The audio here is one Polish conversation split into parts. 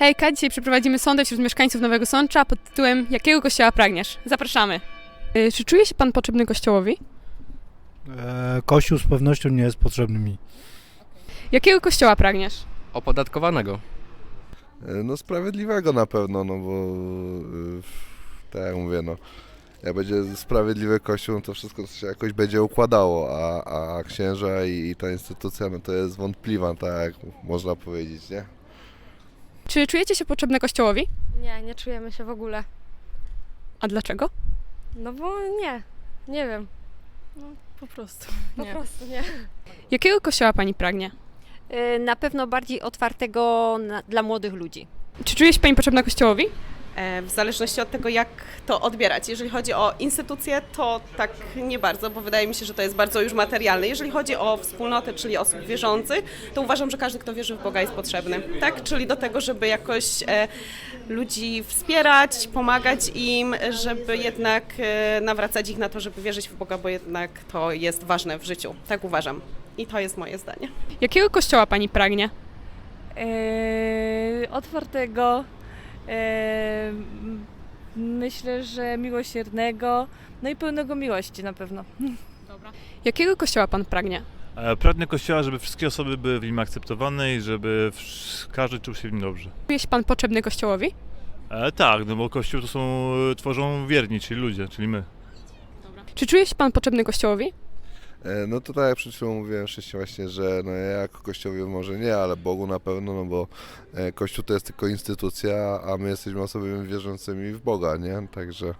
Hejka, dzisiaj przeprowadzimy sondę wśród mieszkańców Nowego Sącza pod tytułem Jakiego kościoła pragniesz? Zapraszamy. Y, Czy czuje się pan potrzebny kościołowi? E, Kościół z pewnością nie jest potrzebny mi. Jakiego kościoła pragniesz? Opodatkowanego. E, No sprawiedliwego na pewno, no bo y, tak jak mówię, no jak będzie sprawiedliwy kościół, no to wszystko się jakoś będzie układało, a, a księża i, i ta instytucja, no to jest wątpliwa, tak jak można powiedzieć, nie? Czy czujecie się potrzebne kościołowi? Nie, nie czujemy się w ogóle. A dlaczego? No bo nie, nie wiem. Po prostu. Po Nie. prostu nie. Jakiego kościoła pani pragnie? Y, Na pewno bardziej otwartego na, dla młodych ludzi. Czy czuje się pani potrzebna kościołowi? E, W zależności od tego, jak to odbierać. Jeżeli chodzi o instytucje, to tak nie bardzo, bo wydaje mi się, że to jest bardzo już materialne. Jeżeli chodzi o wspólnotę, czyli osób wierzących, to uważam, że każdy, kto wierzy w Boga, jest potrzebny. Tak? Czyli do tego, żeby jakoś e, ludzi wspierać, pomagać im, żeby jednak e, nawracać ich na to, żeby wierzyć w Boga, bo jednak to jest ważne w życiu. Tak uważam. I to jest moje zdanie. Jakiego kościoła pani pragnie? Eee, otwartego, myślę, że miłosiernego, no i pełnego miłości na pewno. Jakiego kościoła pan pragnie? E, Pragnę Kościoła, żeby wszystkie osoby były w nim akceptowane i żeby każdy czuł się w nim dobrze. Czuje się pan potrzebny kościołowi? E, tak, no bo Kościół to są, e, tworzą wierni, czyli ludzie, czyli my. Czy czuje się pan potrzebny kościołowi? E, No to tak jak przed chwilą mówiłem wcześniej właśnie, że no ja jako kościołowi może nie, ale Bogu na pewno, no bo e, kościół to jest tylko instytucja, a my jesteśmy osobami wierzącymi w Boga, nie? Także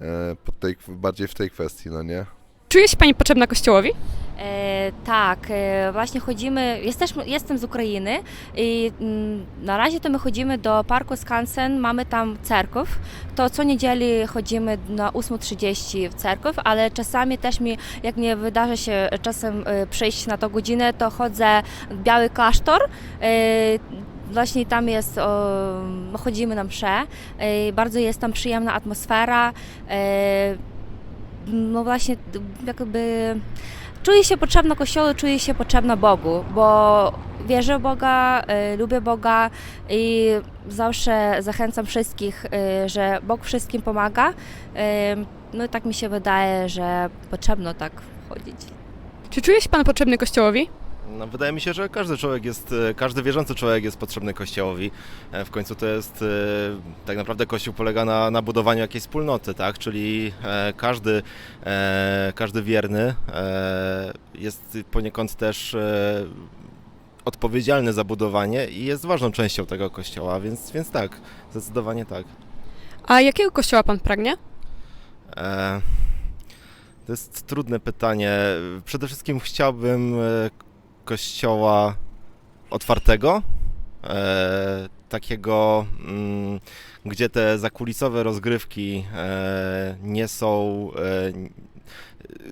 e, pod tej, bardziej w tej kwestii, no nie? Czuje się pani potrzebna kościołowi? E, tak, e, właśnie chodzimy, jestem z Ukrainy i mm, na razie to my chodzimy do parku Skansen, mamy tam cerków, to co niedzieli chodzimy na 8.30 w cerkiew, ale czasami też mi, jak mnie wydarzy się czasem e, przyjść na tą godzinę, to chodzę w Biały Klasztor, e, Właśnie tam jest, o, chodzimy na msze, e, bardzo jest tam przyjemna atmosfera. e, No właśnie, jakby czuję się potrzebna Kościołowi, czuję się potrzebna Bogu, bo wierzę w Boga, e, lubię Boga i zawsze zachęcam wszystkich, e, że Bóg wszystkim pomaga. E, No i tak mi się wydaje, że potrzebno tak chodzić. Czy czuje się pan potrzebny kościołowi? No, wydaje mi się, że każdy człowiek jest, e, każdy wierzący człowiek jest potrzebny Kościołowi. E, W końcu to jest, e, tak naprawdę Kościół polega na, na budowaniu jakiejś wspólnoty, tak? Czyli każdy, każdy wierny jest poniekąd też odpowiedzialny za budowanie i jest ważną częścią tego Kościoła, więc, więc tak, zdecydowanie tak. A jakiego kościoła pan pragnie? To jest trudne pytanie. Przede wszystkim chciałbym kościoła otwartego, e, takiego, mm, gdzie te zakulisowe rozgrywki e, nie są. e,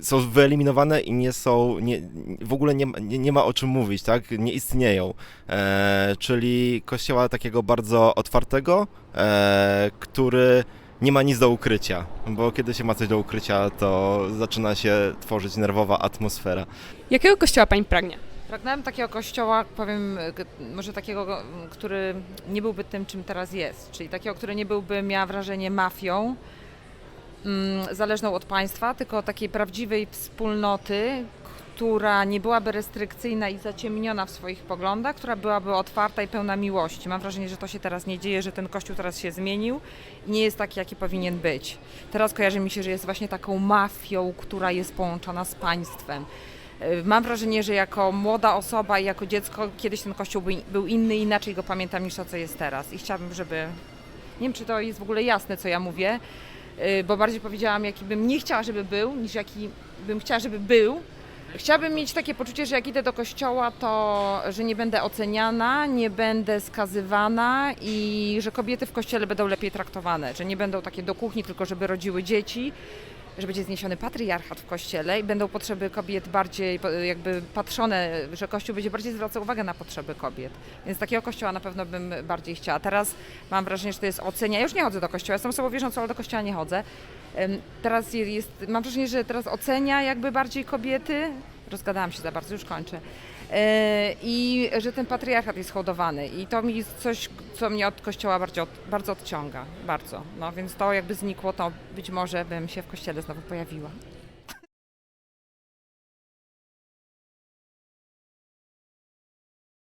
są wyeliminowane i nie są, nie, w ogóle nie, nie, nie ma o czym mówić, tak? Nie istnieją. E, czyli kościoła takiego bardzo otwartego, e, który nie ma nic do ukrycia, bo kiedy się ma coś do ukrycia, to zaczyna się tworzyć nerwowa atmosfera. Jakiego kościoła pani pragnie? Pragnąłem takiego kościoła, powiem, może takiego, który nie byłby tym, czym teraz jest, czyli takiego, który nie byłby, miała wrażenie, mafią, mm, zależną od państwa, tylko takiej prawdziwej wspólnoty, która nie byłaby restrykcyjna i zaciemniona w swoich poglądach, która byłaby otwarta i pełna miłości. Mam wrażenie, że to się teraz nie dzieje, że ten kościół teraz się zmienił i nie jest taki, jaki powinien być. Teraz kojarzy mi się, że jest właśnie taką mafią, która jest połączona z państwem. Y, Mam wrażenie, że jako młoda osoba i jako dziecko kiedyś ten kościół był, inny, inaczej go pamiętam niż to, co jest teraz. I chciałabym, żeby. Nie wiem, czy to jest w ogóle jasne, co ja mówię, y, bo bardziej powiedziałam, jaki bym nie chciała, żeby był, niż jaki bym chciała, żeby był. Chciałabym mieć takie poczucie, że jak idę do kościoła, to że nie będę oceniana, nie będę skazywana i że kobiety w kościele będą lepiej traktowane, że nie będą takie do kuchni, tylko żeby rodziły dzieci, że będzie zniesiony patriarchat w kościele i będą potrzeby kobiet bardziej jakby patrzone, że kościół będzie bardziej zwracał uwagę na potrzeby kobiet. Więc takiego kościoła na pewno bym bardziej chciała. Teraz mam wrażenie, że to jest ocenia. Ja już nie chodzę do kościoła, jestem osobą wierzącą, ale do kościoła nie chodzę. Teraz je- jest, mam wrażenie, że teraz ocenia jakby bardziej kobiety. Rozgadałam się za bardzo, już kończę. E, I że ten patriarchat jest hołdowany. I to mi jest coś, co mnie od kościoła bardzo, bardzo odciąga. Bardzo. No więc to jakby znikło, to być może bym się w kościele znowu pojawiła.